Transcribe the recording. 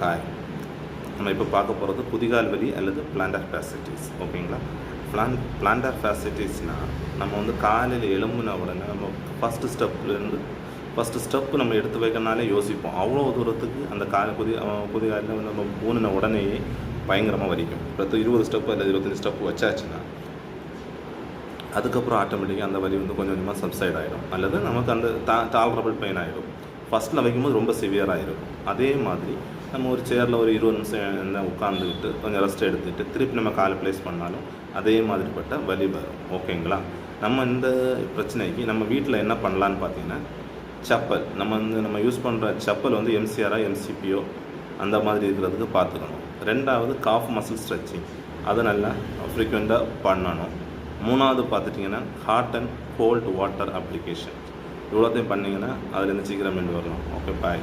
Hi நம்ம இப்போ பார்க்க போகிறது குதிகால் வலி அல்லது பிளான்டர் ஃபேசிட்டிஸ் ஓகேங்களா? பிளான் பிளான்டர் ஃபேசிட்டிஸ்னால் நம்ம வந்து காலையில் எழும்புன உடனே நம்ம ஃபஸ்ட்டு ஸ்டெப்லேருந்து ஃபஸ்ட்டு ஸ்டெப்பு நம்ம எடுத்து வைக்கனாலே யோசிப்போம். அவ்வளோ தூரத்துக்கு அந்த காலை குதி அஹ் குதிகாலில் வந்து நம்ம ஊனின உடனேயே பயங்கரமாக வலிக்கும். பத்து இருபது ஸ்டெப்பு அல்லது இருபத்தஞ்சி ஸ்டெப்பு வச்சாச்சுன்னா அதுக்கப்புறம் ஆட்டோமேட்டிக்காக அந்த வலி வந்து கொஞ்சம் கொஞ்சமாக சப்சைட் ஆகிடும் அல்லது நமக்கு அந்த தா டாலரபிள் பெயின் ஆகிடும் ஃபஸ்ட்டில் வைக்கும்போது ரொம்ப சிவியராக இருக்கும் அதே மாதிரி நம்ம ஒரு சேரில் ஒரு இருபது நிமிஷம் என்ன உட்காந்துக்கிட்டு கொஞ்சம் ரெஸ்ட் எடுத்துகிட்டு திருப்பி நம்ம காலை ப்ளேஸ் பண்ணாலும் அதே மாதிரிப்பட்ட வலி வரும். ஓகேங்களா நம்ம இந்த பிரச்சனைக்கு நம்ம வீட்டில் என்ன பண்ணலான்னு பார்த்தீங்கன்னா செப்பல் நம்ம வந்து நம்ம யூஸ் பண்ணுற செப்பல் வந்து எம்சிஆராக எம்சிபிஓ அந்த மாதிரி இருக்கிறதுக்கு பார்த்துக்கணும். ரெண்டாவது காஃப் மசில் ஸ்ட்ரெச்சிங் அதை நல்லா ஃப்ரீக்வெண்ட்டாக பண்ணணும். மூணாவது பார்த்துட்டிங்கன்னா hot and cold water application இவ்வளோத்தையும் பண்ணிங்கன்னா அதுலேருந்து சீக்கிரம் மீண்டு வரலாம். Okay bye